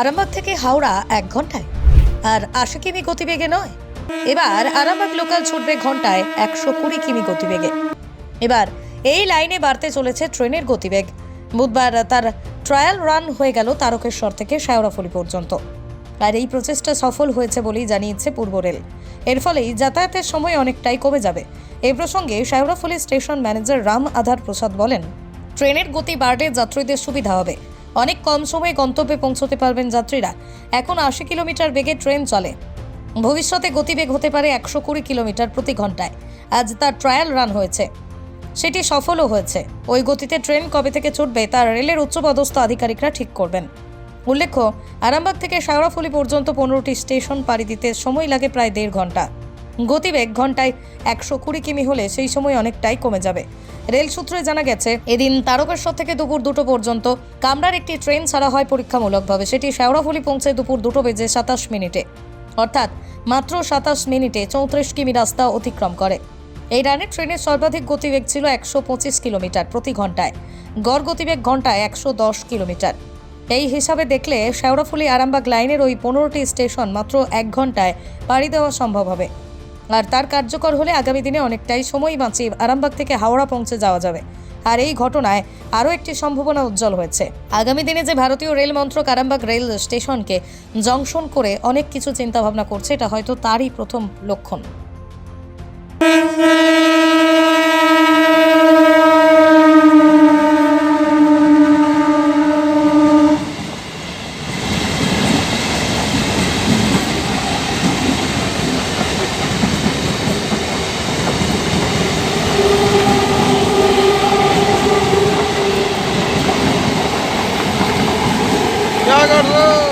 আরামবাগ থেকে হাওড়া এক ঘন্টায়। আর আশি কিমি গতিবেগে নয়। এবার আরামবাগ লোকাল ছুটবে ঘন্টায় একশো কুড়ি কিমি গতিবেগে। এবার এই লাইনে বাড়তে চলেছে ট্রেনের গতিবেগ। বুধবার তার ট্রায়াল রান হয়ে গেল তারকেশ্বর থেকে শেওড়াফুলি পর্যন্ত। আর এই প্রচেষ্টা সফল হয়েছে বলেই জানিয়েছে পূর্ব রেল। এর ফলেই যাতায়াতের সময় অনেকটাই কমে যাবে। এই প্রসঙ্গে শেওড়াফুলি স্টেশন ম্যানেজার রাম আধার প্রসাদ বলেন, ট্রেনের গতি বাড়লে যাত্রীদের সুবিধা হবে। অনেক কম সময়ে গন্তব্যে পৌঁছতে পারবেন যাত্রীরা। এখন আশি কিলোমিটার বেগে ট্রেন চলে। ভবিষ্যতে গতিবেগ হতে পারে একশো কুড়ি কিলোমিটার প্রতি ঘন্টায়। আজ তার ট্রায়াল রান হয়েছে। সেটি সফলও হয়েছে। ওই গতিতে ট্রেন কবে থেকে ছুটবে তার রেলের উচ্চপদস্থ আধিকারিকরা ঠিক করবেন। উল্লেখ্য, আরামবাগ থেকে শাওড়াফুলি পর্যন্ত পনেরোটি স্টেশন পাড়ি দিতে সময় লাগে প্রায় দেড় ঘণ্টা। গতিবেগ ঘন্টায় একশো কুড়ি কিমি হলে সেই সময় অনেকটাই কমে যাবে। রেল সূত্রে জানা গেছে, এদিন তারকেশ্বর থেকে দুপুর দুটো পর্যন্ত কামরার একটি ট্রেন ছাড়া হয় পরীক্ষামূলকভাবে। সেটি শেওড়াফুলি পৌঁছে দুপুর দুটো বেজে সাতাশ মিনিটে। অর্থাৎ মাত্র সাতাশ মিনিটে চৌত্রিশ কিমি রাস্তা অতিক্রম করে। এই রানে ট্রেনের সর্বাধিক গতিবেগ ছিল একশো পঁচিশ কিলোমিটার প্রতি ঘন্টায়। গড় গতিবেগ ঘন্টায় একশো দশ কিলোমিটার। এই হিসাবে দেখলে শেওড়াফুলি আরামবাগ লাইনের ওই পনেরোটি স্টেশন মাত্র এক ঘন্টায় পাড়ি দেওয়া সম্ভব হবে। আর তার কার্যকর হলে আগামী দিনে অনেকটাই সময় বাঁচিয়ে আরামবাগ থেকে হাওড়া পৌঁছে যাওয়া যাবে। আর এই ঘটনায় আরও একটি সম্ভাবনা উজ্জ্বল হয়েছে। আগামী দিনে যে ভারতীয় রেল মন্ত্রক আরামবাগ রেল স্টেশনকে জংশন করে অনেক কিছু চিন্তাভাবনা করছে, এটা হয়তো তারই প্রথম লক্ষণ। Vamos!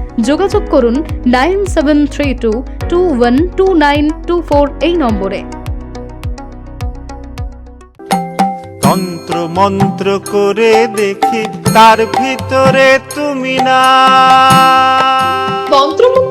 যোগাযোগ করুন nine seven three two two one two nine two four এই নম্বরে। তন্ত্র মন্ত্র করে দেখি তার ভিতরে তুমি না। তন্ত্রমন্ত্রে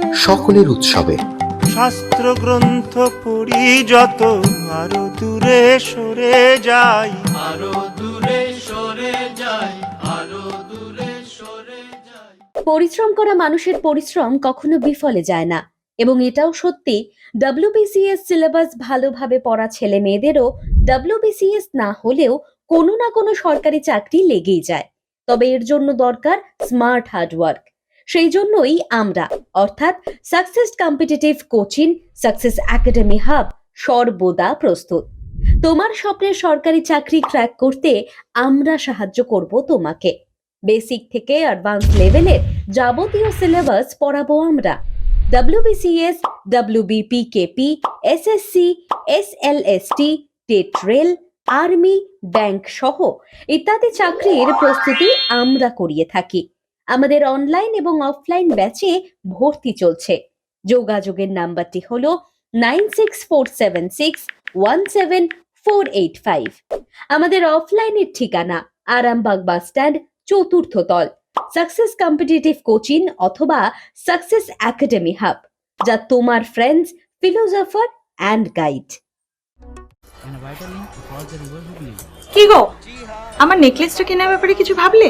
সকলের উৎসবে। শাস্ত্র গ্রন্থ পড়ি যত আরও দূরে সরে যাই। আরও দূরে সরে যাই আরও দূরে সরে যাই। পরিশ্রম করা মানুষের পরিশ্রম কখনো বিফলে যায় না এবং এটাও সত্যি ডব্লিউবিসিএস সিলেবাস ভালোভাবে পড়া ছেলে মেয়েদেরও ডব্লিউবিসিএস না হলেও কোনো না কোনো সরকারি চাকরি লেগেই যায়। তবে এর জন্য দরকার স্মার্ট হার্ডওয়ার্ক সেই জন্যই আমরা, অর্থাৎ success competitive coaching success academy hub সর্বদা প্রস্তুত। তোমার স্বপ্নের সরকারি চাকরি ক্র্যাক করতে আমরা সাহায্য করব তোমাকে। বেসিক থেকে অ্যাডভান্স লেভেলের যাবতীয় সিলেবাস পড়াবো আমরা। WBCS WBPKP SSC SLST TET rail army bank সহ ইত্যাদি চাকরির প্রস্তুতি আমরা করিয়ে থাকি। আমাদের অনলাইন এবং অফলাইন ব্যাচে ভর্তি চলছে। যোগাযোগের নাম্বারটি হল nine six four seven six one seven four eight five আমাদের অফলাইনের ঠিকানা আরামবাগ বাস স্ট্যান্ড চতুর্থ তল। সাকসেস কম্পিটিটিভ কোচিং অথবা সাকসেস একাডেমি হাব যা তোমার ফ্রেন্ডস ফিলোজফার অ্যান্ড গাইড কি গো? আমার নেকলেসটা কেনার ব্যাপারে কিছু ভাবলে?